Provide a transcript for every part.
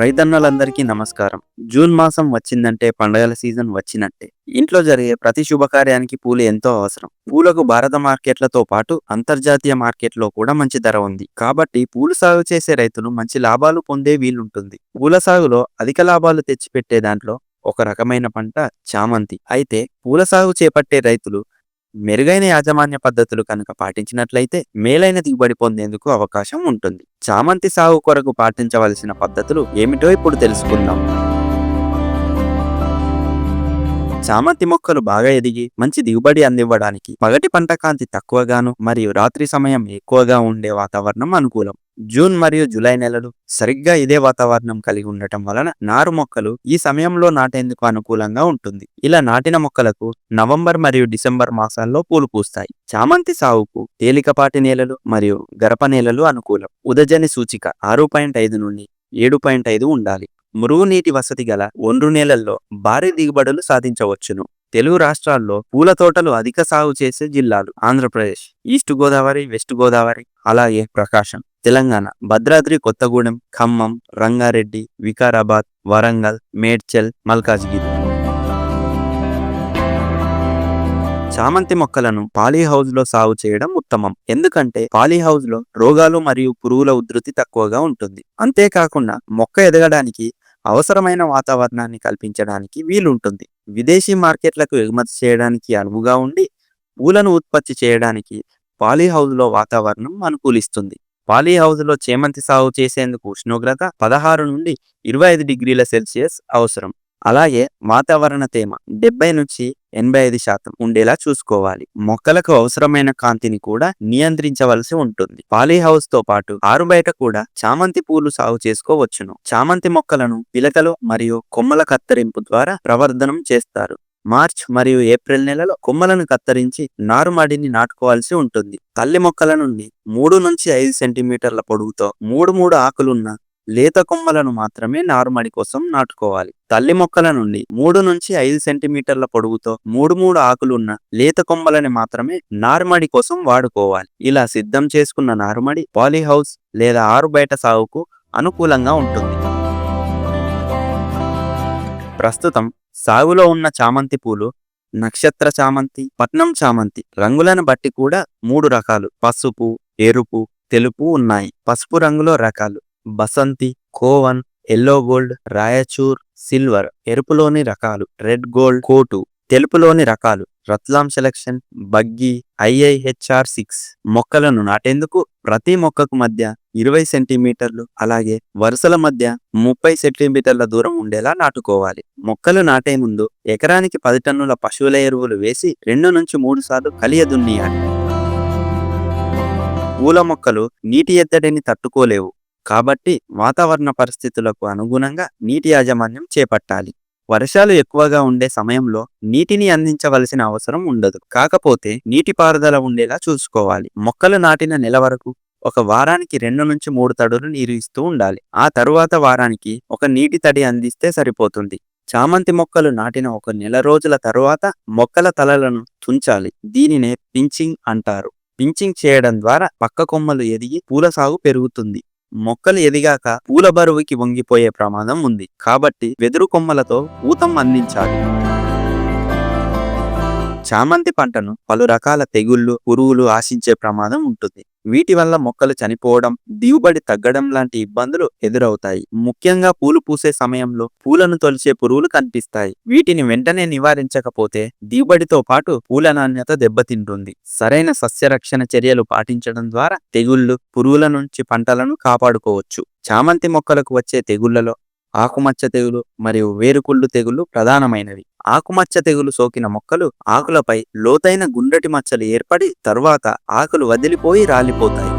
రైతన్నలందరికీ నమస్కారం. జూన్ మాసం వచ్చిందంటే పండగల సీజన్ వచ్చినట్టే. ఇంట్లో జరిగే ప్రతి శుభకార్యానికి పూలు ఎంతో అవసరం. పూలకు భారత మార్కెట్లతో పాటు అంతర్జాతీయ మార్కెట్లో కూడా మంచి ధర ఉంది. కాబట్టి పూలు సాగు చేసే రైతులు మంచి లాభాలు పొందే వీలుంటుంది. పూల సాగులో అధిక లాభాలు తెచ్చిపెట్టే దాంట్లో ఒక రకమైన పంట చామంతి. అయితే పూల సాగు చేపట్టే రైతులు మెరుగైన యాజమాన్య పద్ధతులు కనుక పాటించినట్లయితే మేలైన దిగుబడి పొందేందుకు అవకాశం ఉంటుంది. చామంతి సాగు కొరకు పాటించవలసిన పద్ధతులు ఏమిటో ఇప్పుడు తెలుసుకుందాం. చామంతి మొక్కలు బాగా ఎదిగి మంచి దిగుబడి అందివ్వడానికి పగటి పంట కాంతి తక్కువగాను మరియు రాత్రి సమయం ఎక్కువగా ఉండే వాతావరణం అనుకూలం. జూన్ మరియు జూలై నెలలు సరిగ్గా ఇదే వాతావరణం కలిగి ఉండటం వలన నారు మొక్కలు ఈ సమయంలో నాటేందుకు అనుకూలంగా ఉంటుంది. ఇలా నాటిన మొక్కలకు నవంబర్ మరియు డిసెంబర్ మాసాల్లో పూలు పూస్తాయి. చామంతి సాగుకు తేలికపాటి నేలలు మరియు గరప నేలలు అనుకూలం. ఉదజని సూచిక ఆరు పాయింట్ ఐదు నుండి ఏడు పాయింట్ ఐదు ఉండాలి. మురుగునీటి వసతి గల ఒండ్రు నేలల్లో భారీ దిగుబడులు సాధించవచ్చును. తెలుగు రాష్ట్రాల్లో పూల తోటలు అధిక సాగు చేసే జిల్లాలు ఆంధ్రప్రదేశ్ ఈస్ట్ గోదావరి వెస్ట్ గోదావరి అలాగే ప్రకాశం. తెలంగాణ భద్రాద్రి కొత్తగూడెం ఖమ్మం రంగారెడ్డి వికారాబాద్ వరంగల్ మేడ్చల్ మల్కాజ్గిరి. చామంతి మొక్కలను పాలీ హౌస్లో సాగు చేయడం ఉత్తమం. ఎందుకంటే పాలీ హౌస్లో రోగాలు మరియు పురుగుల ఉధృతి తక్కువగా ఉంటుంది. అంతేకాకుండా మొక్క ఎదగడానికి అవసరమైన వాతావరణాన్ని కల్పించడానికి వీలుంటుంది. విదేశీ మార్కెట్లకు ఎగుమతి చేయడానికి అనువుగా ఉండి పూలను ఉత్పత్తి చేయడానికి పాలీ హౌస్లో వాతావరణం అనుకూలిస్తుంది. పాలీ హౌస్లో చేమంతి సాగు చేసేందుకు ఉష్ణోగ్రత పదహారు నుండి ఇరవై ఐదు డిగ్రీల సెల్సియస్ అవసరం. అలాగే వాతావరణ తేమ డెబ్బై నుంచి ఎనభై ఐదు శాతం ఉండేలా చూసుకోవాలి. మొక్కలకు అవసరమైన కాంతిని కూడా నియంత్రించవలసి ఉంటుంది. పాలీ హౌస్తో పాటు ఆరు బయట కూడా చామంతి పూలు సాగు చేసుకోవచ్చును. చామంతి మొక్కలను పిలకలు మరియు కొమ్మల కత్తిరింపు ద్వారా ప్రవర్ధనం చేస్తారు. మార్చ్ మరియు ఏప్రిల్ నెలలో కొమ్మలను కత్తిరించి నారుమడిని నాటుకోవాల్సి ఉంటుంది. తల్లి మొక్కల నుండి మూడు నుంచి ఐదు సెంటీమీటర్ల పొడవుతో మూడు మూడు ఆకులున్న లేత కొమ్మలను మాత్రమే నారుమడి కోసం నాటుకోవాలి. తల్లి మొక్కల నుండి మూడు నుంచి ఐదు సెంటీమీటర్ల పొడవుతో మూడు మూడు ఆకులున్న లేత కొమ్మలని మాత్రమే నారుమడి కోసం వాడుకోవాలి. ఇలా సిద్ధం చేసుకున్న నారుమడి పాలీహౌస్ లేదా ఆరు బయట సాగుకు అనుకూలంగా ఉంటుంది. ప్రస్తుతం సాగులో ఉన్న చామంతి పూలు నక్షత్ర చామంతి పట్నం చామంతి రంగులను బట్టి కూడా మూడు రకాలు. పసుపు ఎరుపు తెలుపు ఉన్నాయి. పసుపు రంగులో రకాలు బసంతి కోవన్ ఎల్లో గోల్డ్ రాయచూర్ సిల్వర్ ఎరుపులోని రకాలు. రెడ్ గోల్డ్ కోటు తెలుపులోని రకాలు. రత్లాం సెలక్షన్ బగ్గి ఐఐహెచ్ఆర్ సిక్స్ మొక్కలను నాటేందుకు ప్రతి మొక్కకు మధ్య ఇరవై సెంటీమీటర్లు అలాగే వరుసల మధ్య ముప్పై సెంటీమీటర్ల దూరం ఉండేలా నాటుకోవాలి. మొక్కలు నాటే ముందు ఎకరానికి పది టన్నుల పశువుల ఎరువులు వేసి రెండు నుంచి మూడు సార్లు కలియ దున్నియాలి. పూల మొక్కలు నీటి ఎద్దడిని తట్టుకోలేవు. కాబట్టి వాతావరణ పరిస్థితులకు అనుగుణంగా నీటి యాజమాన్యం చేపట్టాలి. వర్షాలు ఎక్కువగా ఉండే సమయంలో నీటిని అందించవలసిన అవసరం ఉండదు. కాకపోతే నీటిపారుదల ఉండేలా చూసుకోవాలి. మొక్కలు నాటిన నెల వరకు ఒక వారానికి రెండు నుంచి మూడు తడులు నీరు ఇస్తూ ఉండాలి. ఆ తరువాత వారానికి ఒక నీటి తడి అందిస్తే సరిపోతుంది. చామంతి మొక్కలు నాటిన ఒక నెల రోజుల తరువాత మొక్కల తలలను తుంచాలి. దీనినే పించింగ్ అంటారు. పించింగ్ చేయడం ద్వారా పక్క కొమ్మలు ఎదిగి పూల సాగు పెరుగుతుంది. మొక్కలు ఎదిగాక పూల బరువుకి వంగిపోయే ప్రమాదం ఉంది. కాబట్టి వెదురు కొమ్మలతో ఊతం అందించాలి. చామంతి పంటను పలు రకాల తెగుళ్ళు పురుగులు ఆశించే ప్రమాదం ఉంటుంది. వీటి వల్ల మొక్కలు చనిపోవడం దిగుబడి తగ్గడం లాంటి ఇబ్బందులు ఎదురవుతాయి. ముఖ్యంగా పూలు పూసే సమయంలో పూలను తొలిచే పురుగులు కనిపిస్తాయి. వీటిని వెంటనే నివారించకపోతే దిగుబడితో పాటు పూల నాణ్యత దెబ్బతింటుంది. సరైన సస్యరక్షణ చర్యలు పాటించడం ద్వారా తెగుళ్ళు పురుగుల నుంచి పంటలను కాపాడుకోవచ్చు. చామంతి మొక్కలకు వచ్చే తెగుళ్ళలో ఆకుమచ్చ తెగులు మరియు వేరుకుళ్ళు తెగులు ప్రధానమైనవి. ఆకుమచ్చ తెగులు సోకిన మొక్కలు ఆకులపై లోతైన గుండ్రటి మచ్చలు ఏర్పడి తరువాత ఆకులు వదిలిపోయి రాలిపోతాయి.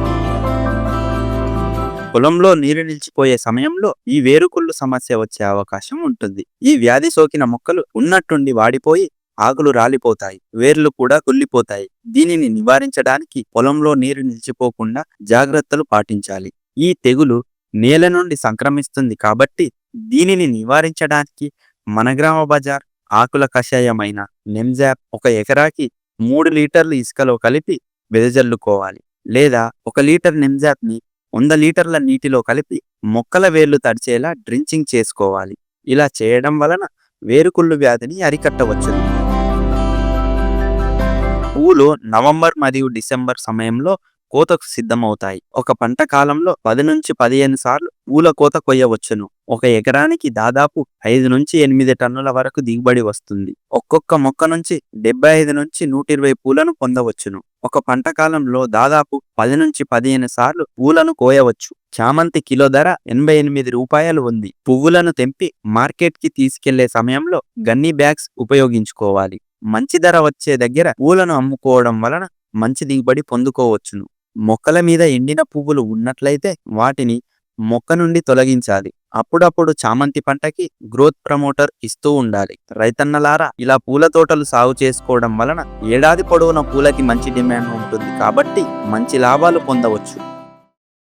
పొలంలో నీరు నిలిచిపోయే సమయంలో ఈ వేరుకుళ్ళు సమస్య వచ్చే అవకాశం ఉంటుంది. ఈ వ్యాధి సోకిన మొక్కలు ఉన్నట్టుండి వాడిపోయి ఆకులు రాలిపోతాయి. వేర్లు కూడా కుళ్ళిపోతాయి. దీనిని నివారించడానికి పొలంలో నీరు నిలిచిపోకుండా జాగ్రత్తలు పాటించాలి. ఈ తెగులు నేల నుండి సంక్రమిస్తుంది కాబట్టి దీనిని నివారించడానికి మన గ్రామ బజార్ ఆకుల కషాయమైన నెమ్జాప్ ఒక ఎకరాకి మూడు లీటర్లు ఇసుకలో కలిపి వెదజల్లుకోవాలి. లేదా ఒక లీటర్ నెమ్జాప్ని వంద లీటర్ల నీటిలో కలిపి మొక్కల వేర్లు తడిచేలా డ్రించింగ్ చేసుకోవాలి. ఇలా చేయడం వలన వేరుకుళ్ళు వ్యాధిని అరికట్టవచ్చు. పూలు నవంబర్ మరియు డిసెంబర్ సమయంలో కోతకు సిద్ధమవుతాయి. ఒక పంట కాలంలో పది నుంచి పదిహేను సార్లు పూల కోత కొయ్యవచ్చును. ఒక ఎకరానికి దాదాపు ఐదు నుంచి ఎనిమిది టన్నుల వరకు దిగుబడి వస్తుంది. ఒక్కొక్క మొక్క నుంచి డెబ్బై ఐదు నుంచి నూట ఇరవై పూలను పొందవచ్చును. ఒక పంట కాలంలో దాదాపు పది నుంచి పదిహేను సార్లు పూలను కోయవచ్చు. చామంతి కిలో ధర ఎనభై ఎనిమిది రూపాయలు ఉంది. పువ్వులను తెంపి మార్కెట్కి తీసుకెళ్ళే సమయంలో గన్నీ బ్యాగ్స్ ఉపయోగించుకోవాలి. మంచి ధర వచ్చే దగ్గర పూలను అమ్ముకోవడం వలన మంచి దిగుబడి పొందుకోవచ్చును. మొక్కల మీద ఎండిన పువ్వులు ఉన్నట్లయితే వాటిని మొక్క నుండి తొలగించాలి. అప్పుడప్పుడు చామంతి పంటకి గ్రోత్ ప్రమోటర్ ఇస్తూ ఉండాలి. రైతన్నలారా ఇలా పూల తోటలు సాగు చేసుకోవడం వలన ఏడాది పొడవునా పూలకి మంచి డిమాండ్ ఉంటుంది కాబట్టి మంచి లాభాలు పొందవచ్చు.